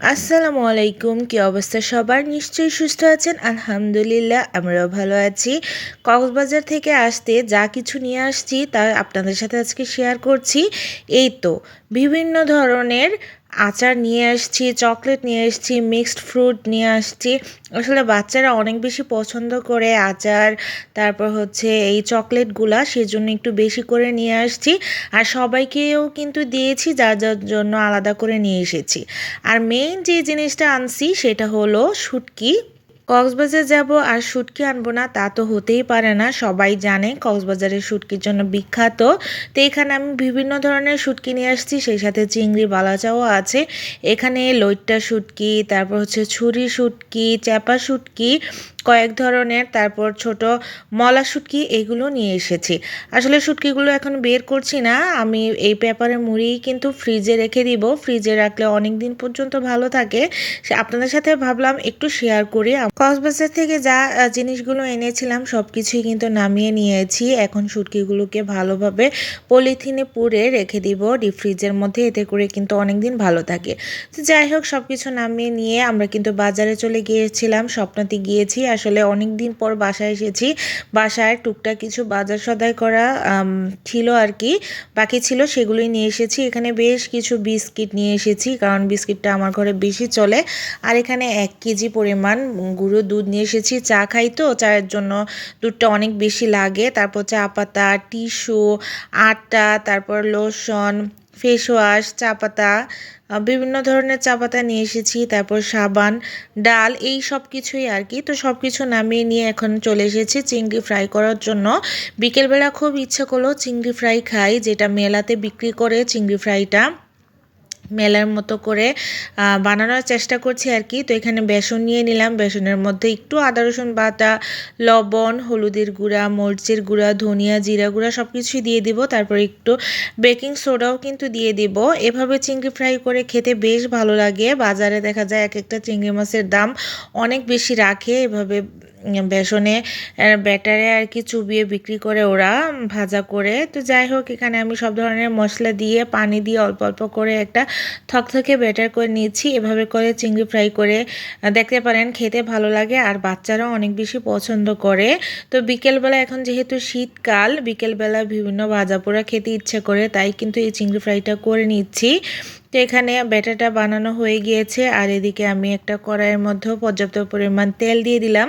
আসসালামু আলাইকুম, কি অবস্থা সবার? নিশ্চয়ই সুস্থ আছেন? আলহামদুলিল্লাহ, আমরাও ভালো আছি। কক্সবাজার থেকে আসতে যা কিছু নিয়ে আসছি তা আপনাদের সাথে আজকে শেয়ার করছি। এই তো, বিভিন্ন ধরনের আচার নিয়ে আসছি, চকলেট নিয়ে আসছি মিক্সড ফ্রুট নিয়ে আসছি। আসলে বাচ্চারা অনেক বেশি পছন্দ করে আচার, তারপর হচ্ছে এই চকলেটগুলা সেজন্য একটু বেশি করে নিয়ে আসছি। আর সবাইকেও কিন্তু দিয়েছি, যার যার জন্য আলাদা করে নিয়ে এসেছি। আর মেইন যে জিনিসটা আনছি সেটা হলো শুটকি। কক্সবাজার যাব আর শুটকি আনব না, তা তো হতেই পারে না, সবাই জানে কক্সবাজারের শুটকির জন্য বিখ্যাত। তো এখানে আমি বিভিন্ন ধরনের শুটকি নিয়ে আসছি, সেই সাথে চিংড়ি বালাচাও আছে। এখানে লইট্টা শুটকি, তারপর হচ্ছে ছুরি শুটকি, চ্যাপা শুটকি কয়েক ধরনের, তারপর ছোট মলা শুটকি এগুলো নিয়ে এসেছি। আসলে শুটকিগুলো এখন বের করছি না, আমি এই পেপারে মুড়িয়ে কিন্তু ফ্রিজে রেখে দিব। ফ্রিজে রাখলে অনেক দিন পর্যন্ত ভালো থাকে। আপনাদের সাথে ভাবলাম একটু শেয়ার করি। কক্সবাজার থেকে যা জিনিসগুলো এনেছিলাম সব কিছুই কিন্তু নামিয়ে নিয়েছি। এখন শুটকিগুলোকে ভালোভাবে পলিথিনে পুরে রেখে দিব ডিপ ফ্রিজের মধ্যে, এতে করে কিন্তু অনেক দিন ভালো থাকে। তো যাই হোক সব কিছু নামিয়ে নিয়ে আমরা কিন্তু বাজারে চলে গিয়েছিলাম। স্বপ্নতে গিয়েছি আসলে অনেক দিন পর বাসায় এসেছি। বাসায় টুকটাক কিছু বাজার সদাই করা ছিল আর কি। বাকি ছিল সেগুলোই নিয়ে এসেছি। এখানে বেশ কিছু বিস্কিট নিয়ে এসেছি, কারণ বিস্কিটটা আমার ঘরে বেশি চলে। আর এখানে এক কেজি পরিমাণ গুঁড়ো দুধ নিয়ে এসেছি। চা খাই তো, চায়ের জন্য দুধটা অনেক বেশি লাগে। তারপর চা পাতা, টিস্যু, আটা, তারপর লোশন ফেস ওয়াশ চা পাতা বিভিন্ন ধরনের চা পাতা নিয়ে এসেছি, তারপর সাবান, ডাল, এই সব কিছুই আর কি। তো সব কিছু নামিয়ে নিয়ে এখন চলে এসেছি চিংড়ি ফ্রাই করার জন্য। বিকেলবেলা খুব ইচ্ছে করল চিংড়ি ফ্রাই খাই, যেটা মেলাতে বিক্রি করে চিংড়ি ফ্রাইটা মেলার মতো করে বানানোর চেষ্টা করছি আর কি তো এখানে বেসন নিয়ে নিলাম। বেসনের মধ্যে একটু আদা, রসুন বাটা, লবণ, হলুদের গুঁড়া, মরিচের গুঁড়া, ধনিয়া, জিরা গুঁড়া সব কিছুই দিয়ে দিব। তারপর একটু বেকিং সোডাও কিন্তু দিয়ে দিব। এভাবে চিংড়ি ফ্রাই করে খেতে বেশ ভালো লাগে। বাজারে দেখা যায় এক একটা চিংড়ি মাছের দাম অনেক বেশি রাখে। এভাবে বেসনে ব্যাটারে আর কি চুবিয়ে বিক্রি করে ওরা ভাজা করে। তো যাই হোক, এখানে আমি সব ধরনের মশলা দিয়ে, পানি দিয়ে অল্প অল্প করে একটা থকথকে ব্যাটার করে নিয়েছি। এভাবে করে চিংড়ি ফ্রাই করে দেখতে পারেন, খেতে ভালো লাগে আর বাচ্চারাও অনেক বেশি পছন্দ করে। তো বিকেলবেলা এখন যেহেতু শীতকাল, বিকেলবেলা বিভিন্ন ভাজা পোড়া খেতে ইচ্ছে করে, তাই কিন্তু এই চিংড়ি ফ্রাইটা করে নিচ্ছি। তো এখানে ব্যাটাটা বানানো হয়ে গিয়েছে। আর এদিকে আমি একটা কড়াইয়ের মধ্যেও পর্যাপ্ত পরিমাণ তেল দিয়ে দিলাম।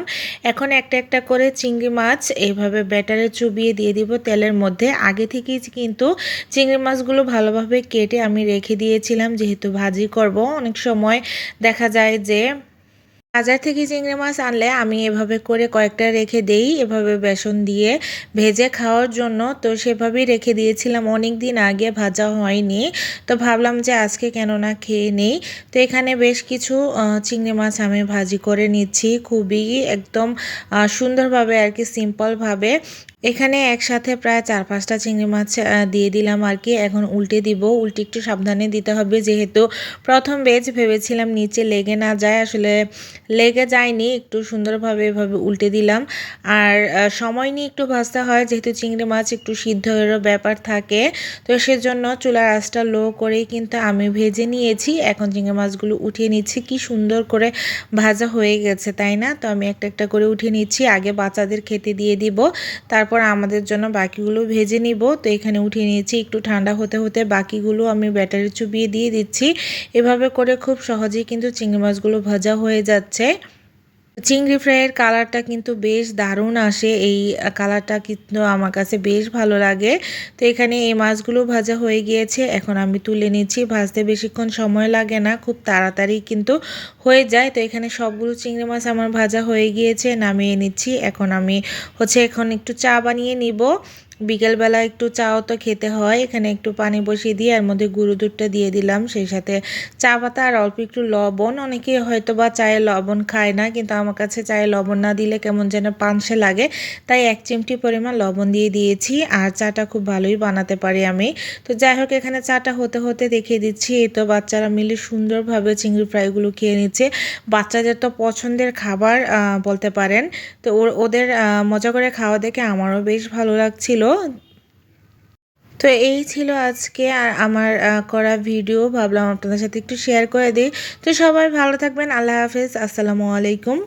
এখন একটা একটা করে চিংড়ি মাছ এইভাবে ব্যাটারে চুবিয়ে দিয়ে দিব তেলের মধ্যে। আগে থেকেই কিন্তু চিংড়ি মাছগুলো ভালোভাবে কেটে আমি রেখে দিয়েছিলাম, যেহেতু ভাজি করব। অনেক সময় দেখা যায় যে বাজার থেকে চিংড়ি মাছ আনলে আমি এভাবে করে কয়েকটা রেখে দেই, এভাবে বেসন দিয়ে ভেজে খাওয়ার জন্য। তো সেভাবেই রেখে দিয়েছিলাম অনেক দিন আগে ভাজা হয়নি। তো ভাবলাম যে আজকে কেন না খেয়ে নেই। তো এখানে বেশ কিছু চিংড়ি মাছ আমি ভাজি করে নিচ্ছি। খুবই একদম সুন্দরভাবে আর কি সিম্পলভাবে এখানে একসাথে প্রায় চার পাঁচটা চিংড়ি মাছ দিয়ে দিলাম আর কি। এখন উল্টে দিব। উল্টে একটু সাবধানে দিতে হবে। যেহেতু প্রথম বেজ ভেবেছিলাম নিচে লেগে না যায়, আসলে লেগে যায়নি। একটু সুন্দরভাবে এভাবে উল্টে দিলাম। আর সময় নিয়ে একটু ভাজতে হয়। যেহেতু চিংড়ি মাছ একটু সিদ্ধ হয়েরও ব্যাপার থাকে, তো সেজন্য চুলার আঁচটা লো করেই কিন্তু আমি ভেজে নিয়েছি। এখন চিংড়ি মাছগুলো উঠিয়ে নিচ্ছি। কি সুন্দর করে ভাজা হয়ে গেছে, তাই না? তো আমি একটা একটা করে উঠিয়ে নিচ্ছি। আগে বাচ্চাদের খেতে দিয়ে দিব। তার তারপর আমাদের জন্য বাকিগুলো ভেজে নিব। তো এখানে উঠিয়ে নিয়েছি একটু ঠান্ডা হতে হতে বাকিগুলো আমি ব্যাটারি চুবিয়ে দিয়ে দিচ্ছি। এভাবে করে খুব সহজেই কিন্তু চিংড়ি মাছগুলো ভাজা হয়ে যাচ্ছে। চিংড়ি ফ্রাইয়ের কালারটা কিন্তু বেশ দারুণ আসে। এই কালারটা কিন্তু আমার কাছে বেশ ভালো লাগে। তো এখানে এই মাছগুলো ভাজা হয়ে গিয়েছে। এখন আমি তুলে নিচ্ছি। ভাজতে বেশিক্ষণ সময় লাগে না। খুব তাড়াতাড়ি কিন্তু হয়ে যায়। তো এখানে সবগুলো চিংড়ি মাছ আমার ভাজা হয়ে গিয়েছে। নামিয়ে নিচ্ছি। এখন আমি হচ্ছে এখন একটু চা বানিয়ে নিব। বিকেলবেলা একটু চাও তো খেতে হয়, এখানে একটু পানি বসিয়ে দিয়ে এর মধ্যে গুঁড়ো দুধটা দিয়ে দিলাম, সেই সাথে চা পাতা আর অল্প একটু লবণ। অনেকে হয়তো বা চায়ে লবণ খায় না, কিন্তু আমার কাছে চায়ে লবণ না দিলে কেমন যেন পানসে লাগে, তাই এক চিমটি পরিমাণ লবণ দিয়ে দিয়েছি আর চাটা খুব ভালোই বানাতে পারি আমি। তো যাই হোক, এখানে চাটা হতে হতে দেখিয়ে দিচ্ছি, এই তো বাচ্চারা মিলে সুন্দরভাবে চিংড়ি ফ্রাইগুলো খেয়ে নিচ্ছে। বাচ্চাদের তো পছন্দের খাবার বলতে পারেন। তো ওদের মজা করে খাওয়া দেখে আমারও বেশ ভালো লাগছিল। তো এই ছিল আজকে আর আমার করা ভিডিও ভাবলাম আপনাদের সাথে একটু শেয়ার করে দিই। তো সবাই ভালো থাকবেন। আল্লাহ হাফেজ। আসসালামু আলাইকুম।